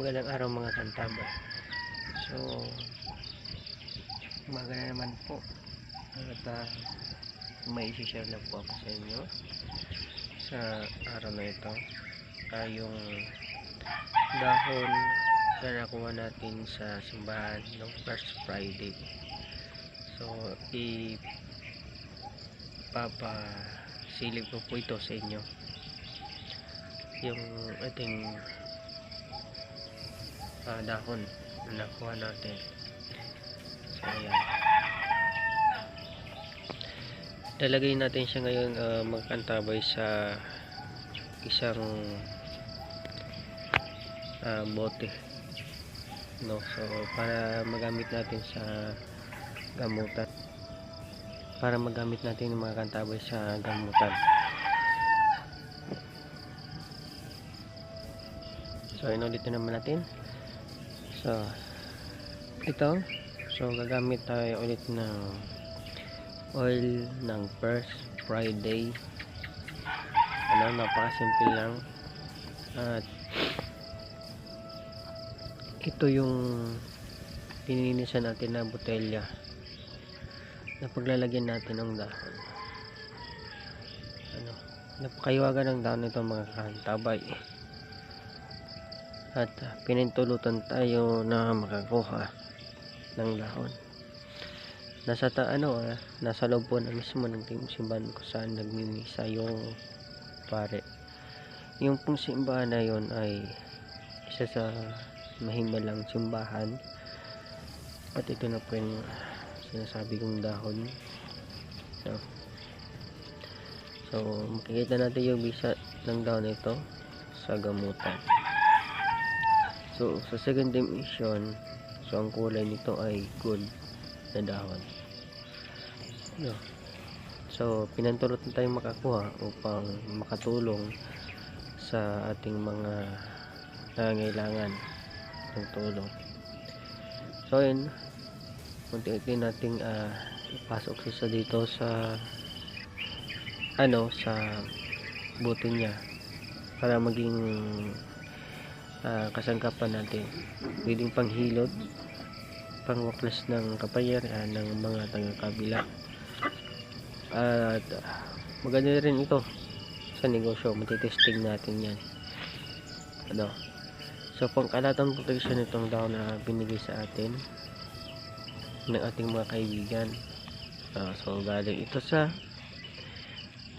Magandang araw mga kantaba. So, umaga na naman po. At uh, may isi-share lang po ako sa inyo sa araw na ito. Uh, yung dahon na nakuha natin sa simbahan ng first Friday. So, i papasilip ko po ito sa inyo yung ating ah, dahon na nakuha natin. So ayan. Lalagay natin siya ngayon uh, magkantabay sa isang ah, bote. No so para magamit natin sa gamutan. Para magamit natin yung mga kantabay sa gamutan. So, inulit na naman natin. So, ito. So, gagamit tayo ulit ng oil ng first Friday. Ano, napakasimple lang. At ito yung pininisan natin na botelya na paglalagyan natin ng dahon. Ano, napakaiwaga ng dahon nito mga kantabay at pinintulutan tayo na makakuha ng dahon nasa ta ano ah, nasa loob po na mismo ng team simbahan kung saan nagmimisa yung pare. Yung pong simbahan na yon ay isa sa mahimalang simbahan. At ito na po yung sinasabi kong dahon. So, so makikita natin yung bisa ng dahon ito sa gamutan So, sa second dimension, so ang kulay nito ay gold na dahon. No. So, pinantulot na tayong makakuha upang makatulong sa ating mga nangangailangan ng tulong. So, yun. Unti-unti nating uh, ipasok siya dito sa ano, sa buto niya para maging uh, kasangkapan natin. Pwedeng panghilot pangwaklas ng kapangyarihan ng mga taga-kabila at maganda rin ito. Sa negosyo matitesting natin yan. Ano? So pangkalatang protection itong daw na binigay sa atin ng ating mga kaibigan uh, so galing ito sa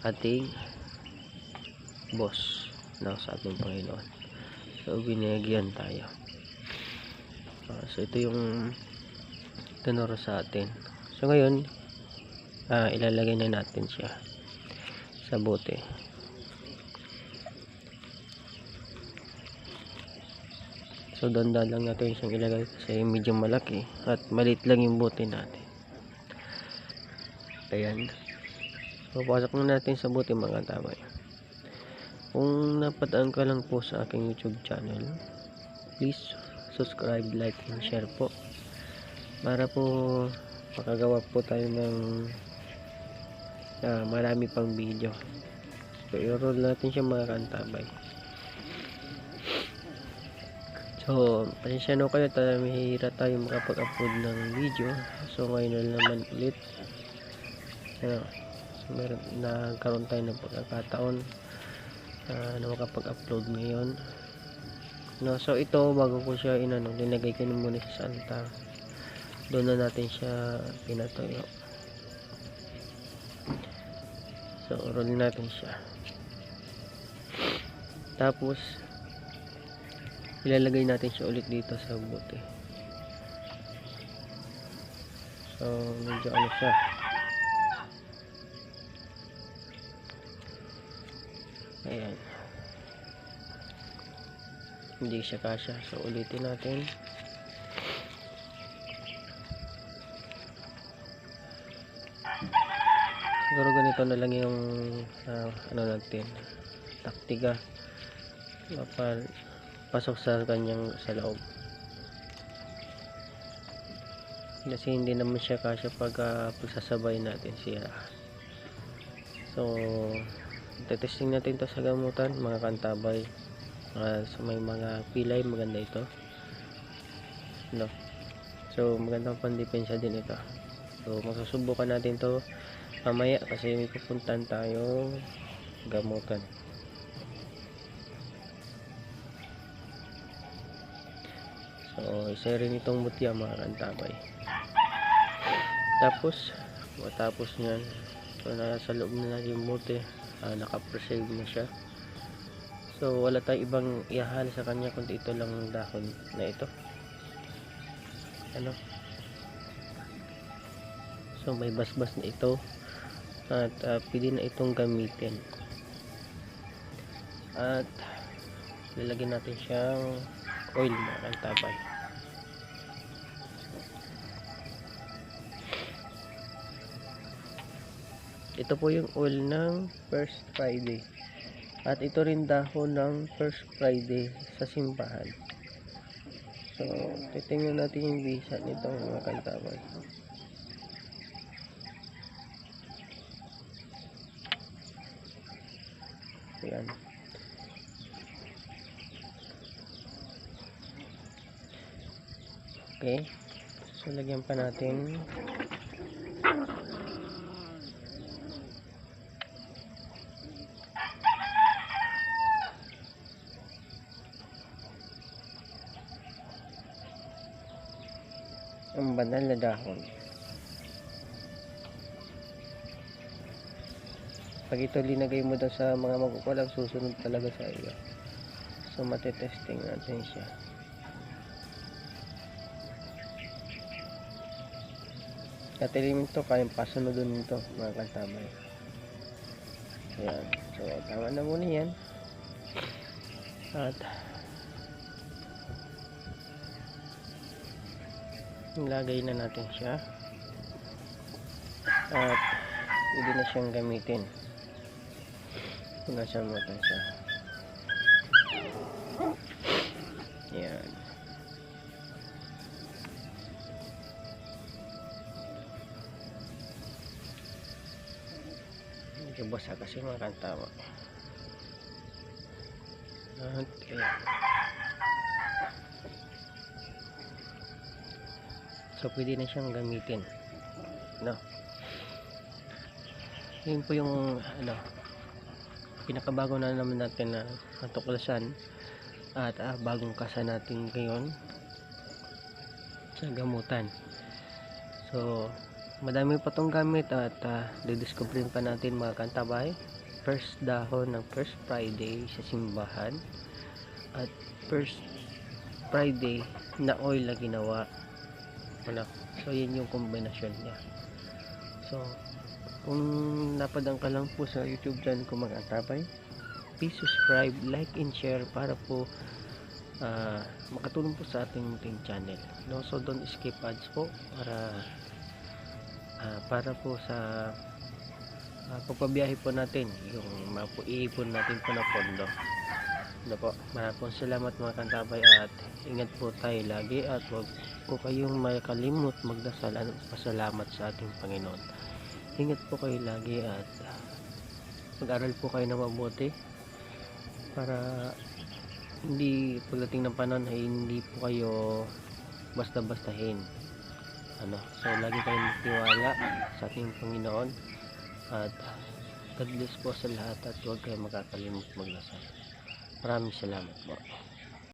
ating boss no, sa ating Panginoon so binigyan tayo. Uh, so ito yung tenor sa atin. So ngayon uh, ilalagay na natin siya sa bote. So dandan lang natin siyang ilagay kasi medyo malaki at malit lang yung bote natin. Ayan. So pasok na natin sa bote mga tamay kung napadaan ka lang po sa aking YouTube channel, please subscribe, like, and share po. Para po makagawa po tayo ng uh, marami pang video. So, i-roll natin siya mga kantabay. So, pasensya no kayo tayo mahihira tayo makapag-upload ng video. So, ngayon na naman ulit. Ano, so, meron, nagkaroon tayo ng pagkakataon uh, na makapag-upload ngayon. No, so ito bago ko siya inano linagay ko na muna sa altar. Doon na natin siya pinatuyo. So roll natin siya. Tapos ilalagay natin siya ulit dito sa bote. So medyo ano siya ayan. Hindi siya kasya so ulitin natin. Siguro ganito na lang yung uh, ano natin taktika. Para pasok sa kanyang sa loob. Kasi hindi naman siya kasya pag uh, pagsasabay natin siya. So testing natin to sa gamutan mga kantabay. Ah, so may mga pilay maganda ito. No. So magandang pandepensa din ito. So masusubukan natin to mamaya kasi may pupuntan tayong gamutan. So isa rin itong mutya mga kantabay. Tapos matapos nyan so nasa loob na natin yung mute ah, naka-preserve na siya. So wala tayong ibang ihahal sa kanya kundi ito lang ang dahon na ito. Ano? So may basbas na ito at uh, pwede na itong gamitin. At lalagyan natin siyang oil mga kantabay ito po yung oil ng first friday at ito rin dahon ng first friday sa simbahan so titingnan natin yung visa nitong mga kantabay Ayan. Okay. So, lagyan pa natin. Ang banal na dahon. pag ito linagay mo daw sa mga magukulang susunod talaga sa iyo. So matetesting natin siya. Katilim ito kayang pasunodon nito mga kantabay ayan. So tama na muna yan. At ilagay na natin siya at pwede na siyang gamitin Nasa natin siya. Yan. Medyo basa kasi mga kantawa. Okay. So, pwede na siyang gamitin. No? Yun po yung, ano, pinakabago na naman natin na natuklasan at ah, bagong kasa natin ngayon sa gamutan so madami pa tong gamit at uh, didiscoverin pa natin mga kantabay first dahon ng first friday sa simbahan at first friday na oil na ginawa ano, so yun yung kombinasyon niya. So kung napadang ka lang po sa youtube channel ko mga antabay please subscribe, like and share para po uh, makatulong po sa ating ating channel. No? so don't skip ads po para uh, para po sa uh, pagpabiyahe po natin yung iipon natin po na pondo. Ano po, maraming salamat mga kantabay at ingat po tayo lagi at huwag po kayong makalimot magdasal at pasalamat sa ating Panginoon. Ingat po kayo lagi at mag-aral po kayo ng mabuti para hindi pagdating ng panahon ay hindi po kayo basta-bastahin. Ano, so lagi kayong magtiwala sa ating Panginoon at God bless po sa lahat at huwag kayong makakalimot maglasal maraming salamat po